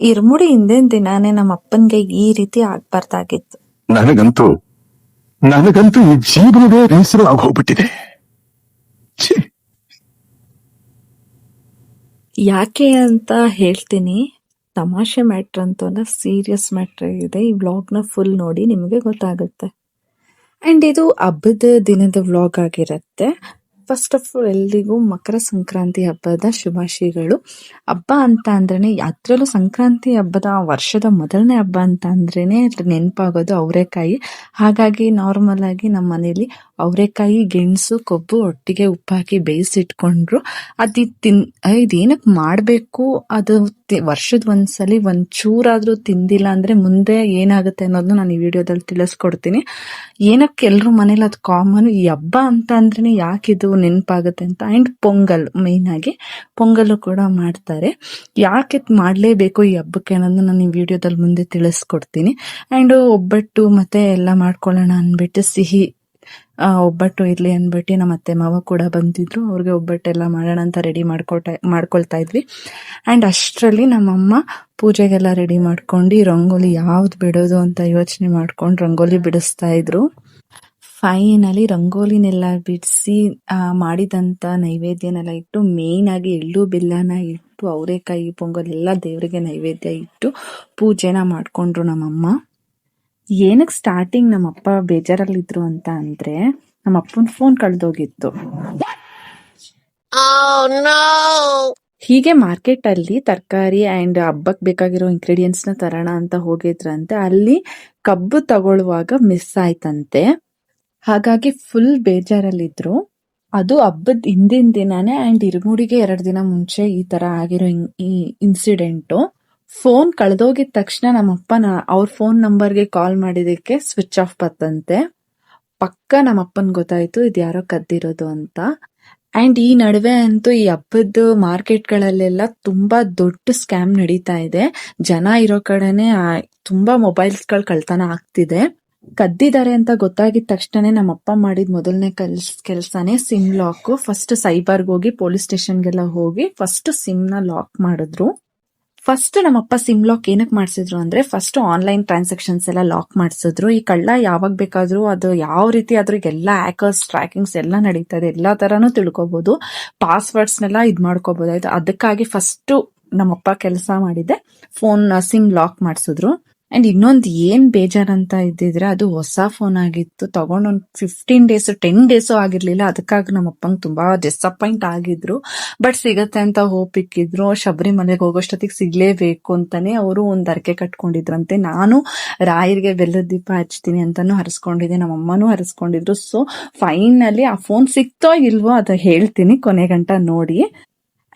ಇರ್ಮುಡಿ ಹಿಂದಿನ ದಿನಾನೇ ನಮ್ಮ ಅಪ್ಪನ್ಗೆ ಈ ರೀತಿ ಆಗ್ಬಾರ್ದಾಗಿತ್ತು. ನನಗಂತೂ ನನಗಂತೂ ಈ ಜೀವನವೇ ಬೇಸರ ಆಗೋಗ್ಬಿಟ್ಟಿದೆ. ಛೀ. ಯಾಕೆ ಅಂತ ಹೇಳ್ತೀನಿ ತಮಾಷೆ ಮ್ಯಾಟ್ರ್ ಅಂತ ಅಲ್ಲ ಸೀರಿಯಸ್ ಮ್ಯಾಟ್ರ್ ಇದೆ ಈ ವ್ಲಾಗ್ನ ಫುಲ್ ನೋಡಿ ನಿಮಗೆ ಗೊತ್ತಾಗುತ್ತೆ. ಅಂಡ್ ಇದು ಹಬ್ಬದ ದಿನದ ವ್ಲಾಗ್ ಆಗಿರುತ್ತೆ. ಫಸ್ಟ್ ಆಫ್ ಆಲ್ ಎಲ್ರಿಗೂ ಮಕರ ಸಂಕ್ರಾಂತಿ ಹಬ್ಬದ ಶುಭಾಶಯಗಳು. ಹಬ್ಬ ಅಂತ ಅಂದ್ರೇನೆ ಅದ್ರಲ್ಲೂ ಸಂಕ್ರಾಂತಿ ಹಬ್ಬದ ವರ್ಷದ ಮೊದಲನೇ ಹಬ್ಬ ಅಂತ ಅಂದ್ರೇನೆ ನೆನಪಾಗೋದು ಅವರೆಕಾಯಿ. ಹಾಗಾಗಿ ನಾರ್ಮಲ್ ಆಗಿ ನಮ್ಮ ಮನೇಲಿ ಅವರೆಕಾಯಿ ಗೆಣಸು, ಕೊಬ್ಬು ಒಟ್ಟಿಗೆ ಉಪ್ಪಾಕಿ ಬೇಯಿಸಿಟ್ಕೊಂಡ್ರು. ಅದು ತಿನ್ ಇದೇನಕ್ಕೆ ಮಾಡಬೇಕು? ಅದು ವರ್ಷದ ಒಂದ್ಸಲಿ ಒಂದ್ ಚೂರಾದರೂ ತಿಂದಿಲ್ಲ ಅಂದರೆ ಮುಂದೆ ಏನಾಗುತ್ತೆ ಅನ್ನೋದನ್ನ ನಾನು ಈ ವಿಡಿಯೋದಲ್ಲಿ ತಿಳಿಸ್ಕೊಡ್ತೀನಿ. ಏನಕ್ಕೆ ಎಲ್ಲರೂ ಮನೇಲಿ ಅದು ಕಾಮನ್ ಈ ಹಬ್ಬ ಅಂತ ಅಂದ್ರೆ ಯಾಕೆ ಇದು ನೆನಪಾಗುತ್ತೆ ಅಂತ? ಆ್ಯಂಡ್ ಪೊಂಗಲ್ ಮೇಯ್ನ್ ಆಗಿ ಪೊಂಗಲ್ ಕೂಡ ಮಾಡ್ತಾರೆ. ಯಾಕೆ ಮಾಡಲೇಬೇಕು ಈ ಹಬ್ಬಕ್ಕೆ ಅನ್ನೋದನ್ನ ನಾನು ಈ ವಿಡಿಯೋದಲ್ಲಿ ಮುಂದೆ ತಿಳಿಸ್ಕೊಡ್ತೀನಿ. ಆ್ಯಂಡ್ ಒಬ್ಬಟ್ಟು ಮತ್ತೆ ಎಲ್ಲ ಮಾಡ್ಕೊಳ್ಳೋಣ ಅಂದ್ಬಿಟ್ಟು ಸಿಹಿ ಒಬ್ಬಟ್ಟು ಇರ್ಲಿ ಅಂದ್ಬಿಟ್ಟು ನಮ್ಮ ಅತ್ತೆ ಮಾವ ಕೂಡ ಬಂದಿದ್ರು. ಅವ್ರಿಗೆ ಒಬ್ಬಟ್ಟೆಲ್ಲ ಮಾಡೋಣ ಅಂತ ರೆಡಿ ಮಾಡ್ಕೊಳ್ತಾ ಮಾಡ್ಕೊಳ್ತಾ ಇದ್ವಿ. ಅಂಡ್ ಅಷ್ಟರಲ್ಲಿ ನಮ್ಮಮ್ಮ ಪೂಜೆಗೆಲ್ಲ ರೆಡಿ ಮಾಡ್ಕೊಂಡು ರಂಗೋಲಿ ಯಾವ್ದು ಬಿಡೋದು ಅಂತ ಯೋಚನೆ ಮಾಡ್ಕೊಂಡು ರಂಗೋಲಿ ಬಿಡಿಸ್ತಾ ಇದ್ರು. ಫೈನಲಿ ರಂಗೋಲಿನೆಲ್ಲ ಬಿಡಿಸಿ ಮಾಡಿದಂಥ ನೈವೇದ್ಯನೆಲ್ಲ ಇಟ್ಟು ಮೇಯ್ನಾಗಿ ಎಳ್ಳು, ಬೆಲ್ಲನ ಇಟ್ಟು, ಅವರೇಕಾಯಿ ಪೊಂಗಲ್ ಎಲ್ಲ ದೇವರಿಗೆ ನೈವೇದ್ಯ ಇಟ್ಟು ಪೂಜೆನ ಮಾಡಿಕೊಂಡ್ರು ನಮ್ಮಮ್ಮ. ಏನಕ್ಕೆ ಸ್ಟಾರ್ಟಿಂಗ್ ನಮ್ಮಪ್ಪ ಬೇಜಾರಲ್ಲಿದ್ರು ಅಂತ ಅಂದ್ರೆ ನಮ್ಮ ಅಪ್ಪನ ಫೋನ್ ಕಳ್ದೋಗಿತ್ತು. ಹೀಗೆ ಮಾರ್ಕೆಟ್ ಅಲ್ಲಿ ತರಕಾರಿ ಅಂಡ್ ಹಬ್ಬಕ್ಕೆ ಬೇಕಾಗಿರೋ ಇಂಗ್ರೀಡಿಯೆಂಟ್ಸ್ನ ತರೋಣ ಅಂತ ಹೋಗಿದ್ರಂತೆ ಅಲ್ಲಿ ಕಬ್ಬು ತಗೊಳ್ಳುವಾಗ ಮಿಸ್ ಆಯ್ತಂತೆ. ಹಾಗಾಗಿ ಫುಲ್ ಬೇಜಾರಲ್ಲಿದ್ರು. ಅದು ಹಬ್ಬದ ಹಿಂದಿನ ದಿನಾನೇ ಅಂಡ್ ಇರುಮುಡಿಗೆ ಎರಡು ದಿನ ಮುಂಚೆ ಈ ತರ ಆಗಿರೋ ಈ ಇನ್ಸಿಡೆಂಟು ಫೋನ್ ಕಳೆದೋಗಿದ ತಕ್ಷಣ ನಮ್ಮಪ್ಪ ಅವ್ರ ಫೋನ್ ನಂಬರ್ಗೆ ಕಾಲ್ ಮಾಡಿದಕ್ಕೆ ಸ್ವಿಚ್ ಆಫ್ ಬತ್ತಂತೆ. ಪಕ್ಕ ನಮ್ಮಪ್ಪನ ಗೊತ್ತಾಯ್ತು, ಇದು ಯಾರೋ ಕದ್ದಿರೋದು ಅಂತ. ಅಂಡ್ ಈ ನಡುವೆ ಅಂತೂ ಈ ಹಬ್ಬದ ಮಾರ್ಕೆಟ್ಗಳಲ್ಲೆಲ್ಲ ತುಂಬಾ ದೊಡ್ಡ ಸ್ಕ್ಯಾಮ್ ನಡೀತಾ ಇದೆ. ಜನ ಇರೋ ಕಡೆನೆ ತುಂಬಾ ಮೊಬೈಲ್ಸ್ ಮೊಬೈಲ್ಸ್ಗಳು ಕಳ್ತನ ಆಗ್ತಿದೆ. ಕದ್ದಿದ್ದಾರೆ ಅಂತ ಗೊತ್ತಾಗಿದ ತಕ್ಷಣನೇ ನಮ್ಮಪ್ಪ ಮಾಡಿದ ಮೊದಲನೇ ಕೆಲ್ಸ, ಕೆಲ್ಸನೇ ಸಿಮ್ ಲಾಕ್. ಫಸ್ಟ್ ಸೈಬರ್ಗೆ ಹೋಗಿ, ಪೊಲೀಸ್ ಸ್ಟೇಷನ್ಗೆಲ್ಲ ಹೋಗಿ, ಫಸ್ಟ್ ಸಿಮ್ನ ಲಾಕ್ ಮಾಡಿದ್ರು. ಫಸ್ಟ್ ನಮ್ಮಪ್ಪ ಸಿಮ್ ಲಾಕ್ ಏನಕ್ಕೆ ಮಾಡಿಸಿದ್ರು ಅಂದ್ರೆ ಫಸ್ಟ್ ಆನ್ಲೈನ್ ಟ್ರಾನ್ಸಾಕ್ಷನ್ಸ್ ಎಲ್ಲ ಲಾಕ್ ಮಾಡಿಸಿದ್ರು. ಈ ಕಳ್ಳ ಯಾವಾಗ ಬೇಕಾದ್ರೂ ಅದು ಯಾವ ರೀತಿ ಆದ್ರೂ ಎಲ್ಲ ಹ್ಯಾಕರ್ಸ್ ಟ್ರ್ಯಾಕಿಂಗ್ಸ್ ಎಲ್ಲ ನಡೀತದೆ. ಎಲ್ಲಾ ತರಾನು ತಿಳ್ಕೊಬಹುದು ಪಾಸ್ವರ್ಡ್ಸ್ನೆಲ್ಲ ಇದ್ ಮಾಡ್ಕೋಬಹುದಾಯ್ತು ಅದಕ್ಕಾಗಿ ಫಸ್ಟ್ ನಮ್ಮಪ್ಪ ಕೆಲಸ ಮಾಡಿದ್ದೆ ಫೋನ್ ಸಿಮ್ ಲಾಕ್ ಮಾಡಿಸಿದ್ರು. ಅಂಡ್ ಇನ್ನೊಂದು ಏನ್ ಬೇಜಾರಂತ ಇದ್ದಿದ್ರೆ ಅದು ಹೊಸ ಫೋನ್ ಆಗಿತ್ತು. ತಗೊಂಡು ಒಂದು ಫಿಫ್ಟೀನ್ ಡೇಸ್ ಟೆನ್ ಡೇಸು ಆಗಿರ್ಲಿಲ್ಲ. ಅದಕ್ಕಾಗಿ ನಮ್ಮ ಅಪ್ಪಂಗ್ ತುಂಬಾ ಡಿಸಪಾಯಿಂಟ್ ಆಗಿದ್ರು. ಬಟ್ ಸಿಗತ್ತೆ ಅಂತ ಹೋಪ್ ಇಕ್ಕಿದ್ರು. ಶಬರಿಮಲೆಗೆ ಹೋಗೋಷ್ಟೊತ್ತಿಗೆ ಸಿಗ್ಲೇಬೇಕು ಅಂತಾನೆ ಅವರು ಒಂದು ಅರಕೆ ಕಟ್ಕೊಂಡಿದ್ರಂತೆ. ನಾನು ರಾಯರಿಗೆ ಬೆಲ್ಲದ ದೀಪ ಹಚ್ತೀನಿ ಅಂತಾನು ಹರಿಸ್ಕೊಂಡಿದ್ದೆ. ನಮ್ಮ ಅಮ್ಮನೂ ಹರಿಸ್ಕೊಂಡಿದ್ರು. ಸೊ ಫೈನಲಿ ಆ ಫೋನ್ ಸಿಕ್ತೋ ಇಲ್ವೋ ಅದು ಹೇಳ್ತೀನಿ ಕೊನೆ ಗಂಟ ನೋಡಿ.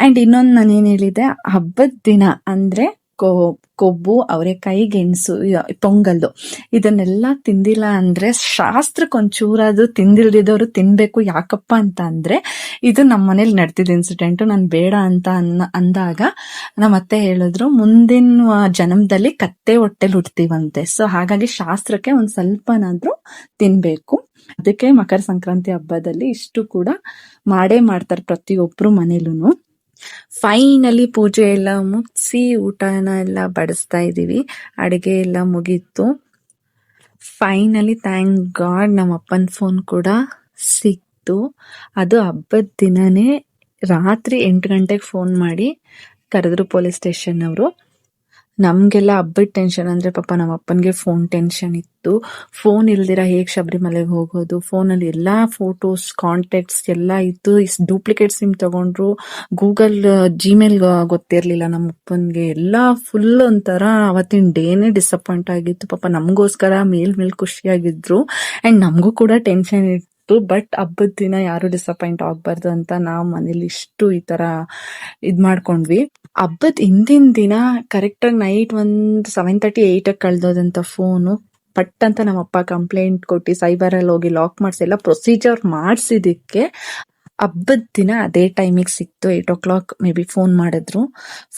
ಅಂಡ್ ಇನ್ನೊಂದು ನಾನು ಏನು ಹೇಳಿದೆ? ಹಬ್ಬದ ದಿನ ಅಂದ್ರೆ ಕೊ- ಕೊಬ್ಬು ಅವರೆಕಾಯಿ ಗೆಣಸು ಪೊಂಗಲ್ಲು ಇದನ್ನೆಲ್ಲ ತಿಂದಿಲ್ಲ ಅಂದ್ರೆ ಶಾಸ್ತ್ರಕ್ಕೆ ಒಂಚೂರಾದ್ರು ತಿಂದಿಲ್ದಿದವರು ತಿನ್ಬೇಕು ಯಾಕಪ್ಪ ಅಂತ ಅಂದ್ರೆ ಇದು ನಮ್ಮ ಮನೇಲಿ ನಡೆದಿದ್ದ ಇನ್ಸಿಡೆಂಟ್ ನಾನು ಬೇಡ ಅಂತ ಅನ್ನ, ಅಂದಾಗ ನಮ್ಮ ಅತ್ತೆ ಹೇಳಿದ್ರು, ಮುಂದಿನ ಜನ್ಮದಲ್ಲಿ ಕತ್ತೆ ಹೊಟ್ಟೆಲಿ ಹುಟ್ಟತೀವಂತೆ ಸೊ ಹಾಗಾಗಿ ಶಾಸ್ತ್ರಕ್ಕೆ ಒಂದ್ ಸ್ವಲ್ಪನಾದ್ರೂ ತಿನ್ಬೇಕು. ಅದಕ್ಕೆ ಮಕರ ಸಂಕ್ರಾಂತಿ ಹಬ್ಬದಲ್ಲಿ ಇಷ್ಟು ಕೂಡ ಮಾಡೇ ಮಾಡ್ತಾರೆ ಪ್ರತಿಯೊಬ್ರು ಮನೇಲೂನು. ಫೈನಲಿ ಪೂಜೆ ಎಲ್ಲ ಮುಗಿಸಿ ಊಟನ ಎಲ್ಲ ಬಡಿಸ್ತಾ ಇದ್ದೀವಿ. ಅಡುಗೆ ಎಲ್ಲ ಮುಗೀತು. ಫೈನಲಿ ಥ್ಯಾಂಕ್ ಗಾಡ್ ನಮ್ಮ ಅಪ್ಪನ ಫೋನ್ ಕೂಡ ಸಿಕ್ತು. ಅದು ಹಬ್ಬದ ದಿನನೇ ರಾತ್ರಿ ಎಂಟು ಗಂಟೆಗೆ ಫೋನ್ ಮಾಡಿ ಕರೆದ್ರು ಪೊಲೀಸ್ ಸ್ಟೇಷನ್ ಅವರು ನಮ್ಗೆಲ್ಲ ಹಬ್ಬದ ಟೆನ್ಷನ್ ಅಂದ್ರೆ ಪಾಪ ನಮ್ಮ ಅಪ್ಪನಿಗೆ ಫೋನ್ ಟೆನ್ಷನ್ ಇತ್ತು. ಫೋನ್ ಇಲ್ದಿರ ಹೇಗ್ ಶಬರಿಮಲೆಗೆ ಹೋಗೋದು? ಫೋನಲ್ಲಿ ಎಲ್ಲಾ ಫೋಟೋಸ್ ಕಾಂಟ್ಯಾಕ್ಟ್ಸ್ ಎಲ್ಲ ಇತ್ತು. ಡೂಪ್ಲಿಕೇಟ್ ಸಿಮ್ ತಗೊಂಡ್ರು. ಗೂಗಲ್ ಜಿಮೇಲ್ ಗೊತ್ತಿರ್ಲಿಲ್ಲ ನಮ್ಮ ಅಪ್ಪನಿಗೆ. ಎಲ್ಲ ಫುಲ್ ಒಂಥರ ಅವತ್ತಿನ ಡೇನೆ ಡಿಸಪಾಯಿಂಟ್ ಆಗಿತ್ತು. ಪಾಪ ನಮಗೋಸ್ಕರ ಮೇಲ್ ಮೇಲ್ ಖುಷಿಯಾಗಿದ್ರು. ಅಂಡ್ ನಮಗೂ ಕೂಡ ಟೆನ್ಷನ್ ಇತ್ತು. ಬಟ್ ಹಬ್ಬದ ದಿನ ಯಾರು ಡಿಸಪಾಯಿಂಟ್ ಆಗ್ಬಾರ್ದು ಅಂತ ನಾವು ಮನೇಲಿ ಇಷ್ಟು ಈ ತರ ಇದ್ ಮಾಡ್ಕೊಂಡ್ವಿ. ಹಬ್ಬದ ಹಿಂದಿನ ದಿನ ಕರೆಕ್ಟ್ ಆಗಿ ನೈಟ್ ಒಂದು ಸೆವೆನ್ ತರ್ಟಿ ಏಟ್ ಕಳ್ದೋದಂತ ಫೋನು ಪಟ್ ಅಂತ ನಮ್ಮಪ್ಪ ಕಂಪ್ಲೇಂಟ್ ಕೊಟ್ಟು ಸೈಬರ್ ಅಲ್ಲಿ ಹೋಗಿ ಲಾಕ್ ಮಾಡಿಸಿ ಎಲ್ಲ ಪ್ರೊಸೀಜರ್ ಮಾಡಿಸಿದಕ್ಕೆ ಹಬ್ಬದ ದಿನ ಅದೇ ಟೈಮಿಗೆ ಸಿಕ್ತು. Eight o'clock maybe phone ಮಾಡಿದ್ರು.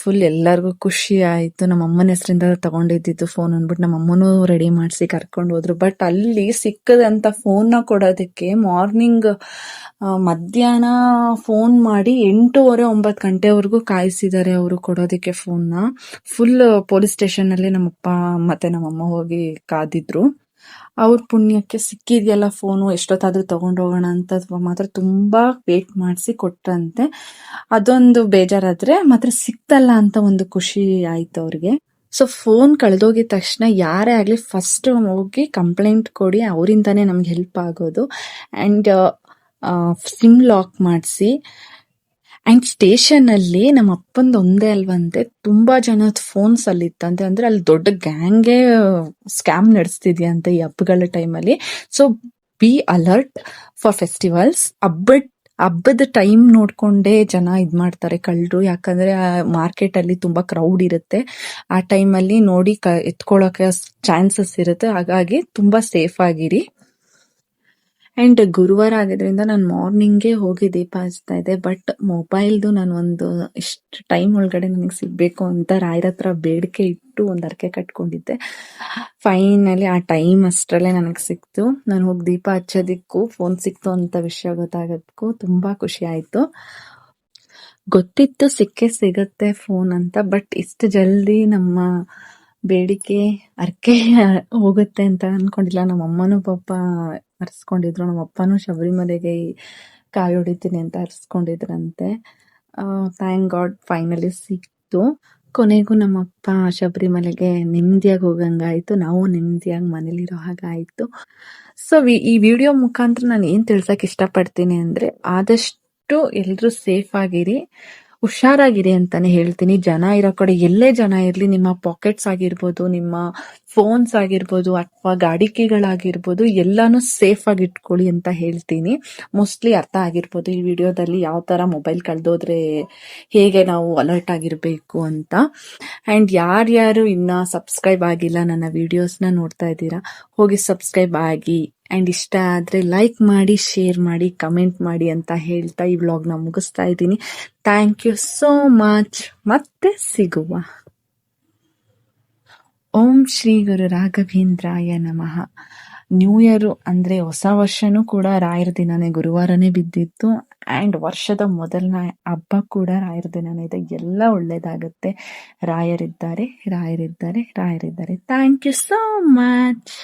ಫುಲ್ ಎಲ್ಲರಿಗೂ ಖುಷಿ ಆಯಿತು. ನಮ್ಮ ಅಮ್ಮನ ಹೆಸರಿಂದ ತಗೊಂಡಿದ್ದಿದ್ದು ಫೋನ್ ಅಂದ್ಬಿಟ್ಟು ನಮ್ಮ ಅಮ್ಮನೂ ರೆಡಿ ಮಾಡಿಸಿ ಕರ್ಕೊಂಡು ಹೋದ್ರು. ಬಟ್ ಅಲ್ಲಿ ಸಿಕ್ಕದಂತ ಫೋನ್ನ ಕೊಡೋದಕ್ಕೆ ಮಾರ್ನಿಂಗ್ ಮಧ್ಯಾಹ್ನ ಫೋನ್ ಮಾಡಿ ಎಂಟೂವರೆ ಒಂಬತ್ತು ಗಂಟೆವರೆಗೂ ಕಾಯಿಸಿದ್ದಾರೆ ಅವರು ಕೊಡೋದಕ್ಕೆ ಫೋನ್ನ ಫುಲ್ ಪೊಲೀಸ್ ಸ್ಟೇಷನಲ್ಲಿ ನಮ್ಮಪ್ಪ ಮತ್ತೆ ನಮ್ಮಮ್ಮ ಹೋಗಿ ಕಾದಿದ್ರು. ಅವ್ರ ಪುಣ್ಯಕ್ಕೆ ಸಿಕ್ಕಿದೆಯಲ್ಲ ಫೋನು, ಎಷ್ಟೊತ್ತಾದ್ರೂ ತಗೊಂಡೋಗೋಣ ಅಂತ ಮಾತ್ರ ತುಂಬಾ ವೇಟ್ ಮಾಡಿಸಿ ಕೊಟ್ರಂತೆ. ಅದೊಂದು ಬೇಜಾರಾದ್ರೆ ಮಾತ್ರ ಸಿಕ್ತಲ್ಲ ಅಂತ ಒಂದು ಖುಷಿ ಆಯ್ತು ಅವ್ರಿಗೆ. ಸೊ ಫೋನ್ ಕಳೆದೋಗಿದ ತಕ್ಷಣ ಯಾರೇ ಆಗಲಿ ಫಸ್ಟ್ ಹೋಗಿ ಕಂಪ್ಲೇಂಟ್ ಕೊಡಿ, ಅವರಿಂದಾನೇ ನಮ್ಗೆ ಹೆಲ್ಪ್ ಆಗೋದು. ಆ್ಯಂಡ್ ಸಿಮ್ ಲಾಕ್ ಮಾಡಿಸಿ ಆ್ಯಂಡ್ ಸ್ಟೇಷನ್ ಅಲ್ಲಿ ನಮ್ಮ ಅಪ್ಪಂದು ಒಂದೇ ಅಲ್ವಂತೆ ತುಂಬಾ ಜನದ ಫೋನ್ಸ್ ಅಲ್ಲಿ ಇತ್ತಂತೆ ಅಂದ್ರೆ ಅಲ್ಲಿ ದೊಡ್ಡ ಗ್ಯಾಂಗೇ ಸ್ಕ್ಯಾಮ್ ನಡೆಸ್ತಿದ್ಯಂತೆ ಈ ಹಬ್ಬಗಳ ಟೈಮಲ್ಲಿ so be alert for festivals ಹಬ್ಬದ ಹಬ್ಬದ ಟೈಮ್ ನೋಡ್ಕೊಂಡೇ ಜನ ಇದ್ ಮಾಡ್ತಾರೆ ಕಳ್ಳರು. ಯಾಕಂದ್ರೆ ಮಾರ್ಕೆಟ್ ಅಲ್ಲಿ ತುಂಬಾ ಕ್ರೌಡ್ ಇರುತ್ತೆ. ಆ ಟೈಮಲ್ಲಿ ನೋಡಿ ಕ, ಎತ್ಕೊಳ್ಳೋಕೆ ಚಾನ್ಸಸ್ ಇರುತ್ತೆ. ಹಾಗಾಗಿ ತುಂಬಾ ಸೇಫ್ ಆಗಿರಿ. ಅಂಡ್ ಗುರುವಾರ ಆಗಿದ್ರಿಂದ ನಾನು ಮಾರ್ನಿಂಗೇ ಹೋಗಿ ದೀಪ ಹಚ್ತಾ ಇದ್ದೆ. ಬಟ್ ಮೊಬೈಲ್ದು ನಾನು ಒಂದು ಇಷ್ಟು ಟೈಮ್ ಒಳಗಡೆ ನನಗೆ ಸಿಗಬೇಕು ಅಂತ ರಾಯರ ಹತ್ರ ಬೇಡಿಕೆ ಇಟ್ಟು ಒಂದು ಅರ್ಕೆ ಕಟ್ಕೊಂಡಿದ್ದೆ. ಫೈನಲಿ ಆ ಟೈಮ್ ಅಷ್ಟರಲ್ಲೇ ನನಗೆ ಸಿಕ್ತು. ನಾನು ಹೋಗಿ ದೀಪ ಹಚ್ಚೋದಕ್ಕೂ ಫೋನ್ ಸಿಕ್ತು ಅಂತ ವಿಷಯ ಗೊತ್ತಾಗೋದಕ್ಕೂ ತುಂಬಾ ಖುಷಿ ಆಯ್ತು. ಗೊತ್ತಿತ್ತು ಸಿಕ್ಕೇ ಸಿಗತ್ತೆ ಫೋನ್ ಅಂತ ಬಟ್ ಇಷ್ಟು ಜಲ್ದಿ ನಮ್ಮ ಬೇಡಿಕೆ ಅರ್ಕೆ ಹೋಗುತ್ತೆ ಅಂತ ಅನ್ಕೊಂಡಿಲ್ಲ. ನಮ್ಮ ಅಮ್ಮನೂ ಪಾಪ ಹರ್ಸ್ಕೊಂಡಿದ್ರು. ನಮ್ಮ ಅಪ್ಪನೂ ಶಬರಿಮಲೆಗೆ ಕಾಯಿ ಹೊಡಿತೀನಿ ಅಂತ ಹರಿಸ್ಕೊಂಡಿದ್ರಂತೆ. ಥ್ಯಾಂಕ್ ಗಾಡ್ ಫೈನಲಿ ಸಿಕ್ತು. ಕೊನೆಗೂ ನಮ್ಮ ಅಪ್ಪ ಶಬರಿಮಲೆಗೆ ನೆಮ್ಮದಿಯಾಗಿ ಹೋಗಂಗಾಯ್ತು. ನಾವು ನೆಮ್ಮದಿಯಾಗಿ ಮನೇಲಿರೋ ಹಾಗಾಯಿತು ಸೊ ಈ ವಿಡಿಯೋ ಮುಖಾಂತರ ನಾನು ಏನು ತಿಳ್ಸಕ್ ಇಷ್ಟಪಡ್ತೀನಿ ಅಂದ್ರೆ ಆದಷ್ಟು ಎಲ್ಲರೂ ಸೇಫ್ ಆಗಿರಿ. ಹುಷಾರಾಗಿರಿ ಅಂತಾನೆ ಹೇಳ್ತೀನಿ. ಜನ ಇರೋ ಕಡೆ ಎಲ್ಲೇ ಜನ ಇರಲಿ, ನಿಮ್ಮ ಪಾಕೆಟ್ಸ್ ಆಗಿರ್ಬೋದು, ನಿಮ್ಮ ಫೋನ್ಸ್ ಆಗಿರ್ಬೋದು, ಅಥವಾ ಗಾಡಿಕೆಗಳಾಗಿರ್ಬೋದು ಎಲ್ಲಾನು ಸೇಫ್ ಆಗಿ ಇಟ್ಕೊಳ್ಳಿ ಅಂತ ಹೇಳ್ತೀನಿ. ಮೋಸ್ಟ್ಲಿ ಅರ್ಥ ಆಗಿರ್ಬೋದು ಈ ವಿಡಿಯೋದಲ್ಲಿ ಯಾವ ತರ ಮೊಬೈಲ್ ಕಳೆದೋದ್ರೆ ಹೇಗೆ ನಾವು ಅಲರ್ಟ್ ಆಗಿರಬೇಕು ಅಂತ. ಅಂಡ್ ಯಾರ್ಯಾರು ಇನ್ನ ಸಬ್ಸ್ಕ್ರೈಬ್ ಆಗಿಲ್ಲ ನನ್ನ ವಿಡಿಯೋಸ್ನ ನೋಡ್ತಾ ಇದ್ದೀರಾ, ಹೋಗಿ ಸಬ್ಸ್ಕ್ರೈಬ್ ಆಗಿ. ಅಂಡ್ ಇಷ್ಟ ಆದರೆ ಲೈಕ್ ಮಾಡಿ ಶೇರ್ ಮಾಡಿ ಕಮೆಂಟ್ ಮಾಡಿ ಅಂತ ಹೇಳ್ತಾ ಈ ವ್ಲಾಗ್ನ ಮುಗಿಸ್ತಾ ಇದ್ದೀನಿ. ಥ್ಯಾಂಕ್ ಯು ಸೋ ಮಚ್ ಮತ್ತೆ ಸಿಗುವ. ಓಂ ಶ್ರೀ ಗುರು ರಾಘವೇಂದ್ರಾಯ ನಮಃ. ನ್ಯೂ ಇಯರು ಅಂದರೆ ಹೊಸ ವರ್ಷನೂ ಕೂಡ ರಾಯರ ದಿನನೇ ಗುರುವಾರನೇ ಬಿದ್ದಿತ್ತು. ಆ್ಯಂಡ್ ವರ್ಷದ ಮೊದಲನೇ ಹಬ್ಬ ಕೂಡ ರಾಯರ ದಿನನೇ ಇದೆ. ಎಲ್ಲ ಒಳ್ಳೆಯದಾಗುತ್ತೆ ರಾಯರಿದ್ದಾರೆ ರಾಯರಿದ್ದಾರೆ ರಾಯರಿದ್ದಾರೆ. Thank you so much